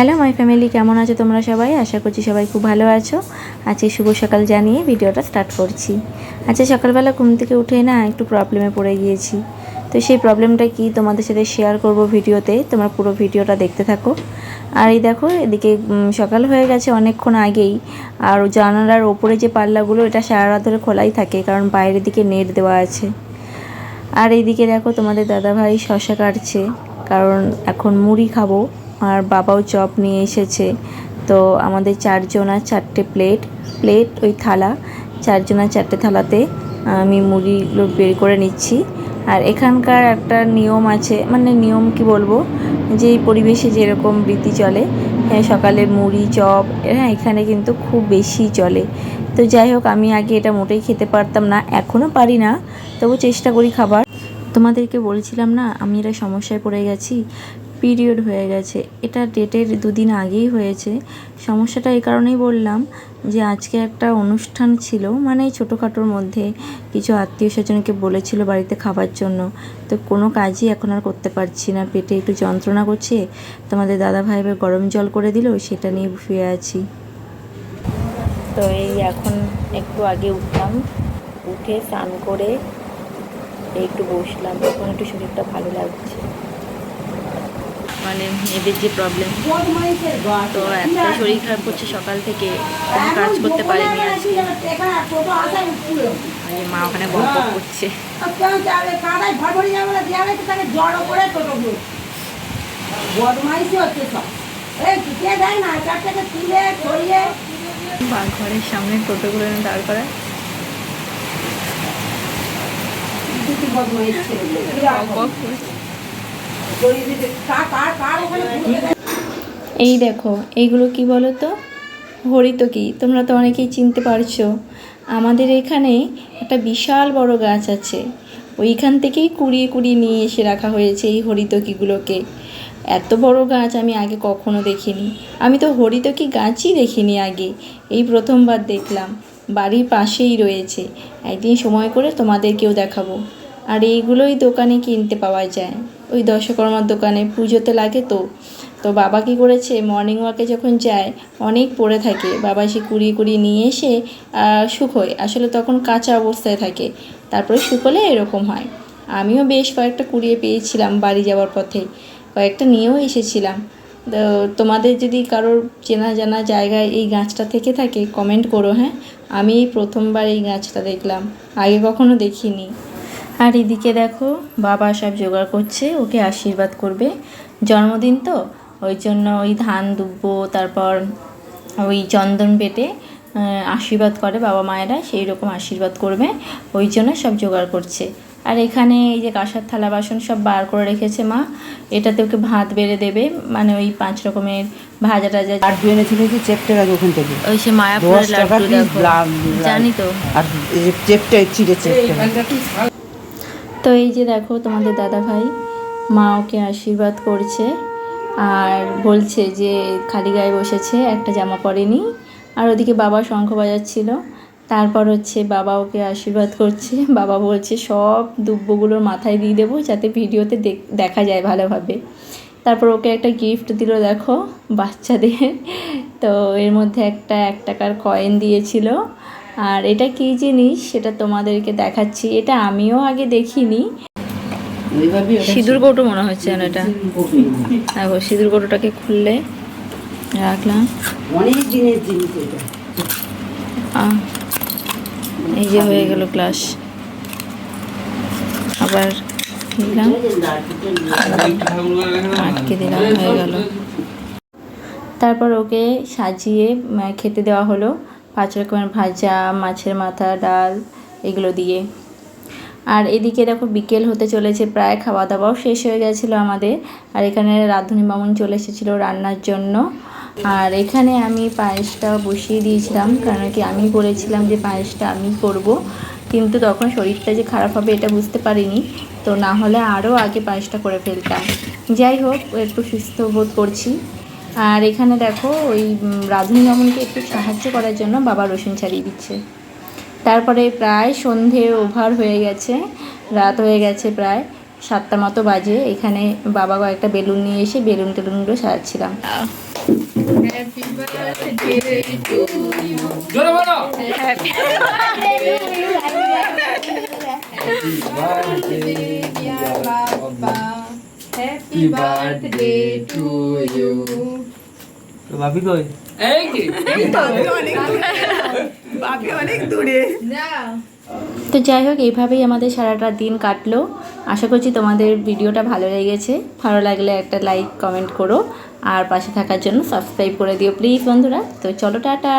Hello my family কেমন আছো তোমরা সবাই? আশা করছি সবাই খুব ভালো আছো। আজকে শুভ সকাল জানিয়ে ভিডিওটা স্টার্ট করছি। আচ্ছা সকালবেলা ঘুম থেকে উঠে না একটু প্রবলেমে পড়ে গিয়েছি। তো সেই প্রবলেমটা কি তোমাদের সাথে শেয়ার করব ভিডিওতে? তোমরা পুরো ভিডিওটা দেখতে থাকো। আর এই দেখো, এদিকে সকাল হয়ে গেছে অনেকক্ষণ আগেই। আর জানালার ওপরে যে পাল্লাগুলো, এটা সারা রাত ধরে খোলাই থাকে, কারণ বাইরের দিকে নেট দেওয়া আছে। আর এইদিকে দেখো তোমাদের দাদাভাই শশা কাটছে, কারণ এখন মুড়ি খাব। আর বাবাও চপ নিয়ে এসেছে। তো আমাদের চারজনার চারটে প্লেট প্লেট ওই থালা চারজনার চারটে থালাতে আমি মুড়িগুলো বের করে নিচ্ছি। আর এখানকার একটা নিয়ম আছে মানে নিয়ম কি বলব? যে এই পরিবেশে যেরকম রীতি চলে হ্যাঁ সকালে মুড়ি, চপ হ্যাঁ এখানে কিন্তু খুব বেশি চলে। তো যাই হোক, আমি আগে এটা মোটেই খেতে পারতাম না এখনও পারি না, তবু চেষ্টা করি খাবার। তোমাদেরকে বলছিলাম না, আমি এটা সমস্যায় পড়ে গেছি পিরিয়ড হয়ে গেছে। এটা ডেটের দুদিন আগেই হয়েছে। সমস্যাটা এই কারণেই বললাম যে, আজকে একটা অনুষ্ঠান ছিল মানে ছোটোখাটোর মধ্যে কিছু আত্মীয় স্বজনকে বলেছিল বাড়িতে খাবার জন্য। তো কোনো কাজই এখন আর করতে পারছি না। পেটে একটু যন্ত্রণা করছে। তোমাদের দাদা ভাই এবার গরম জল করে দিল, সেটা নিয়ে শুয়ে আছি। তো এই এখন একটু আগে উঠলাম। উঠে স্নান করে একটু বসলাম। এখন একটু শরীরটা ভালো লাগছে। মানে মেয়েদের যে প্রবলেম তো একটা শরীর খারাপ করছে সকাল থেকে কোনো কাজ করতে পারেনি আজকে মা ওখানে গল্প করছে। ঘরের সামনে টোটোগুলো দাঁড় করা বদমাইশ ছেলেগুলো। এই দেখো এইগুলো কি বলো তো হরিতকি তোমরা তো অনেকেই চিনতে পারছ। আমাদের এখানে একটা বিশাল বড় গাছ আছে। ওইখান থেকেই কুড়িয়ে কুড়িয়ে নিয়ে এসে রাখা হয়েছে এই হরিতকিগুলোকে এত বড় গাছ আমি আগে কখনো দেখিনি। আমি তো হরিতকি গাছই দেখিনি আগে। এই প্রথমবার দেখলাম। বাড়ির পাশেই রয়েছে। একদিন সময় করে তোমাদেরকেও দেখাবো। আর এইগুলোই দোকানে কিনতে পাওয়া যায়। ওই দশকর্মার দোকানে পুজোতে লাগে তো। তো বাবা কী করেছে? মর্নিং ওয়াকে যখন যায়, অনেক পড়ে থাকে। বাবা সে কুড়িয়ে কুড়িয়ে নিয়ে এসে শুকোয়। আসলে তখন কাঁচা অবস্থায় থাকে। তারপরে শুকোলে এরকম হয়। আমিও বেশ কয়েকটা কুড়িয়ে পেয়েছিলাম বাড়ি যাওয়ার পথে। কয়েকটা নিয়েও এসেছিলাম। তো তোমাদের যদি কারোর চেনা জানা জায়গায় এই গাছটা থেকে থাকে কমেন্ট করো হ্যাঁ? আমি প্রথমবার এই গাছটা দেখলাম। আগে কখনো দেখিনি। আর এদিকে দেখো বাবা সব জোগাড় করছে ওকে আশীর্বাদ করবে। জন্মদিন তো ওই জন্য ওই ধান দুব্বো তারপর ওই চন্দন বেটে আহ, আশীর্বাদ করে বাবা মায়েরা সেই রকম আশীর্বাদ করবে ওই জন্য সব জোগাড় করছে। আর এখানে এই যে কাঁসার থালা বাসন সব বার করে রেখেছে মা এটাতে ওকে ভাত বেড়ে দেবে মানে ওই পাঁচ রকমের ভাজা টাজা। লাড্ডু এনেছিল কি চেপটে? ওখান থেকে। ওই সে মায়াপুরের লাড্ডু জানি তো। আর চেপটে চিড়ে চেপটে। তো এই যে দেখো তোমাদের দাদা ভাই, মা ওকে আশীর্বাদ করছে আর বলছে যে খালি গায়ে বসেছে, একটা জামা পরেনি। আর ওদিকে বাবা শঙ্খ বাজাচ্ছিল, তারপর হচ্ছে বাবা ওকে আশীর্বাদ করছে। বাবা বলছে, সব দুব্বগুলোর মাথায় দিয়ে দেবো যাতে ভিডিওতে দেখা যায় ভালোভাবে। তারপর ওকে একটা গিফট দিল দেখো বাচ্চাদের। তো এর মধ্যে একটা, এক টাকার কয়েন দিয়েছিল। আর এটা কী জিনিস? সেটা তোমাদেরকে দেখাচ্ছি। এটা আমিও আগে দেখিনি। সিঁদুর কৌটো মনে হচ্ছে যেন এটা। দেখো সিঁদুর কৌটোটাকে খুললে রাখলাম। অনেক দিনের জিনিস এটা। এই যে হয়ে গেল ক্লাস। আবার দিলাম। আটকে দিলাম হয়ে গেল। তারপর ওকে সাজিয়ে খেতে দেওয়া হলো। পাঁচ রকমের ভাজা, মাছের মাথা, ডাল এগুলো দিয়ে। আর এদিকে দেখো বিকেল হতে চলেছে, প্রায় খাওয়া দাওয়াও শেষ হয়ে গেছিল আমাদের। আর এখানে রাঁধুনি মামুন চলে এসেছিল রান্নার জন্য। আর এখানে আমি পায়েসটা বসিয়ে দিয়েছিলাম, কারণ কি আমি বলেছিলাম যে পায়েসটা আমি করব। কিন্তু তখন শরীরটা যে খারাপ হবে এটা বুঝতে পারিনি। তো না হলে আরও আগে পায়েসটা করে ফেলতাম। যাই হোক, একটু সুস্থ বোধ করছি। আর এখানে দেখো ওই রাঁধুনি মামুনকে একটু সাহায্য করার জন্য বাবা রসুন ছাড়িয়ে দিচ্ছে। তারপরে প্রায় সন্ধে ওভার হয়ে গেছে রাত হয়ে গেছে প্রায় সাতটা মতো বাজে। এখানে বাবা কয়েকটা বেলুন নিয়ে এসে বেলুন টেলুনগুলো সাজাচ্ছিলাম। জোরে Happy birthday to you. ভাবি কই? এই কি? তো যাই হোক এইভাবেই আমাদের সারাটা দিন কাটলো। আশা করছি তোমাদের ভিডিওটা ভালো লেগেছে। ভালো লাগলে একটা লাইক কমেন্ট করো। আর পাশে থাকার জন্য সাবস্ক্রাইব করে দিও প্লিজ বন্ধুরা। তো চলো টাটা।